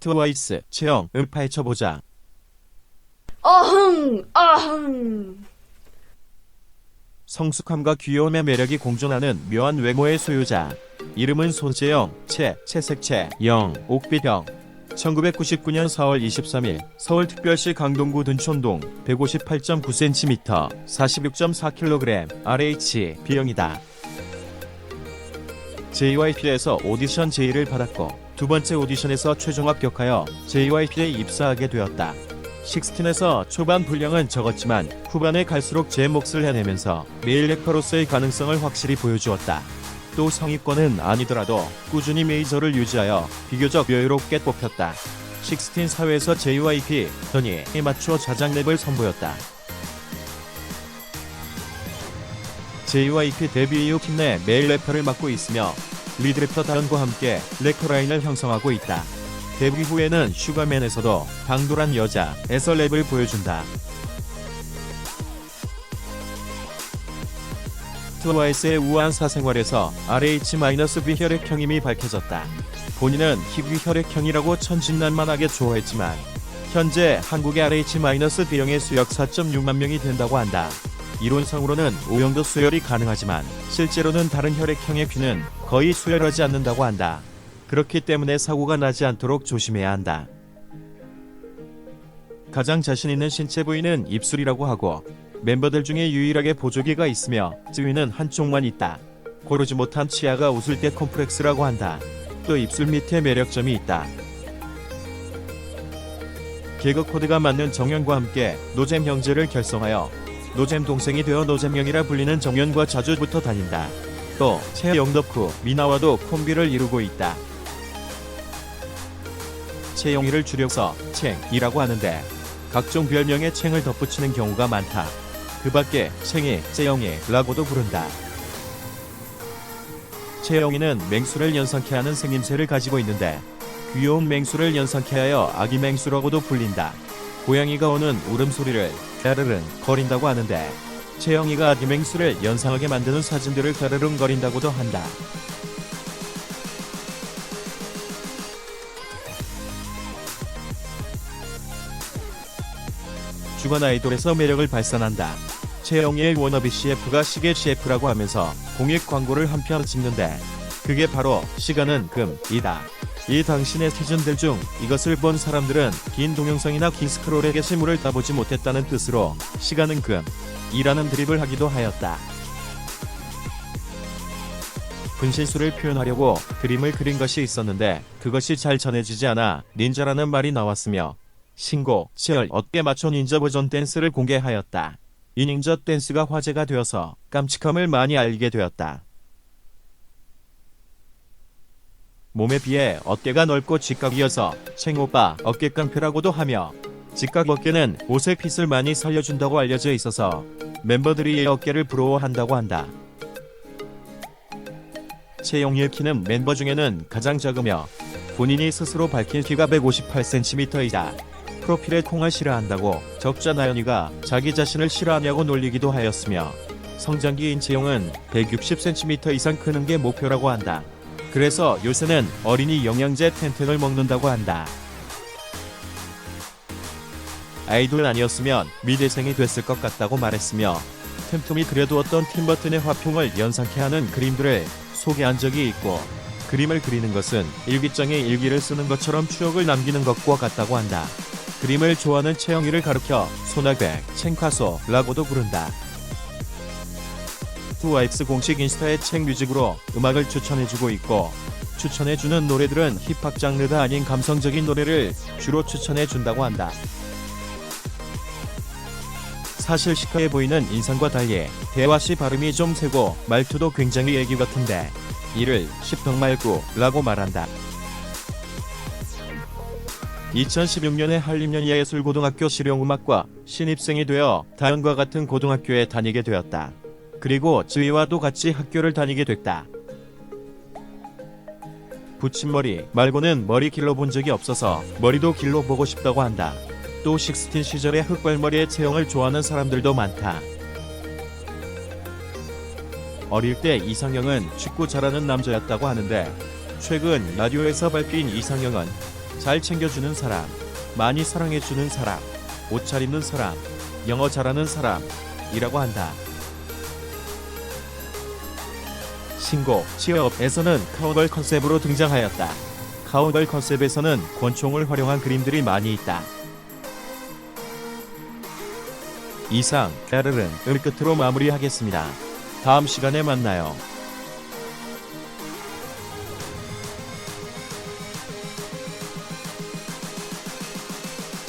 트와이스, 채영, 음 파헤쳐보자. 어흥, 어흥. 성숙함과 귀여움의 매력이 공존하는 묘한 외모의 소유자. 이름은 손재영, 채, 채색채, 영, 옥빛영. 1999년 4월 23일 서울특별시 강동구 둔촌동 158.9cm, 46.4kg, RH, B형이다. JYP에서 오디션 제의를 받았고 두 번째 오디션에서 최종 합격하여 JYP에 입사하게 되었다. 16에서 초반 분량은 적었지만 후반에 갈수록 제 몫을 해내면서 메일 래퍼로서의 가능성을 확실히 보여주었다. 또 상위권은 아니더라도 꾸준히 메이저를 유지하여 비교적 여유롭게 뽑혔다. 16 사회에서 JYP, 더니에 맞춰 자작 랩을 선보였다. JYP 데뷔 이후 팀 내 메일 래퍼를 맡고 있으며 리드 래퍼 다현과 함께 래퍼 라인을 형성하고 있다. 데뷔 후에는 슈가맨에서도 방돌한 여자에서 랩을 보여준다. 트와이스의 우아한 사생활에서 RH-B 혈액형임이 밝혀졌다. 본인은 희귀 혈액형이라고 천진난만하게 좋아했지만 현재 한국의 RH-B형의 수역 4.6만 명이 된다고 한다. 이론상으로는 O형도 수혈이 가능하지만 실제로는 다른 혈액형의 피는 거의 수혈하지 않는다고 한다. 그렇기 때문에 사고가 나지 않도록 조심해야 한다. 가장 자신 있는 신체 부위는 입술이라고 하고 멤버들 중에 유일하게 보조개가 있으며 쯔위는 한쪽만 있다. 고르지 못한 치아가 웃을 때 콤플렉스라고 한다. 또 입술 밑에 매력점이 있다. 개그 코드가 맞는 정연과 함께 노잼 형제를 결성하여 노잼 동생이 되어 노잼형이라 불리는 정연과 자주 붙어 다닌다. 또 채영 덕후 미나와도 콤비를 이루고 있다. 채영이를 줄여서 챙이라고 하는데 각종 별명에 챙을 덧붙이는 경우가 많다. 그 밖에 챙이, 채영이라고도 부른다. 채영이는 맹수를 연상케 하는 생김새를 가지고 있는데 귀여운 맹수를 연상케 하여 아기 맹수라고도 불린다. 고양이가 오는 울음소리를 까르릉 거린다고 하는데 채영이가 아기 맹수를 연상하게 만드는 사진들을 까르릉 거린다고도 한다. 주간 아이돌에서 매력을 발산한다. 최영희의 워너비 CF가 시계 CF라고 하면서 공익 광고를 한편 찍는데 그게 바로 시간은 금이다. 이 당신의 시즌들 중 이것을 본 사람들은 긴 동영상이나 긴 스크롤의 게시물을 다 보지 못했다는 뜻으로 시간은 금이라는 드립을 하기도 하였다. 분신술을 표현하려고 그림을 그린 것이 있었는데 그것이 잘 전해지지 않아 닌자라는 말이 나왔으며 신곡 치열 어깨 맞춰 닌자 버전 댄스를 공개하였다. 이 닌자 댄스가 화제가 되어서 깜찍함을 많이 알게 되었다. 몸에 비해 어깨가 넓고 직각이어서 챙오빠 어깨 깡패라고도 하며 직각 어깨는 옷의 핏을 많이 살려준다고 알려져 있어서 멤버들이 이 어깨를 부러워한다고 한다. 채용일 키는 멤버 중에는 가장 작으며 본인이 스스로 밝힌 키가 158cm이다. 프로필에 콩을 싫어한다고 적자 나연이가 자기 자신을 싫어하냐고 놀리기도 하였으며 성장기인 채용은 160cm 이상 크는 게 목표라고 한다. 그래서 요새는 어린이 영양제 텐텐을 먹는다고 한다. 아이돌 아니었으면 미대생이 됐을 것 같다고 말했으며 틈틈이 그려두었던 팀버튼의 화풍을 연상케 하는 그림들을 소개한 적이 있고 그림을 그리는 것은 일기장에 일기를 쓰는 것처럼 추억을 남기는 것과 같다고 한다. 그림을 좋아하는 채영이를 가르켜 소나백, 챙카소라고도 부른다. 투와이프스 공식 인스타에 책 뮤직으로 음악을 추천해주고 있고 추천해주는 노래들은 힙합 장르가 아닌 감성적인 노래를 주로 추천해준다고 한다. 사실 시크해 보이는 인상과 달리 대화 시 발음이 좀 세고 말투도 굉장히 애기 같은데 이를 십덕 말고라고 말한다. 2016년에 한림연예예술고등학교 실용음악과 신입생이 되어 다현과 같은 고등학교에 다니게 되었다. 그리고 지휘와도 같이 학교를 다니게 됐다. 붙임머리 말고는 머리 길러본 적이 없어서 머리도 길러보고 싶다고 한다. 또 식스틴 시절의 흑발머리의 체형을 좋아하는 사람들도 많다. 어릴 때 이상형은 축구 잘하는 남자였다고 하는데 최근 라디오에서 밝힌 이상형은 잘 챙겨주는 사람, 많이 사랑해주는 사람, 옷 잘 입는 사람, 영어 잘하는 사람이라고 한다. 신곡 취업에서는 카우걸 컨셉으로 등장하였다. 카우걸 컨셉에서는 권총을 활용한 그림들이 많이 있다. 이상 까르른 을 끝으로 마무리하겠습니다. 다음 시간에 만나요.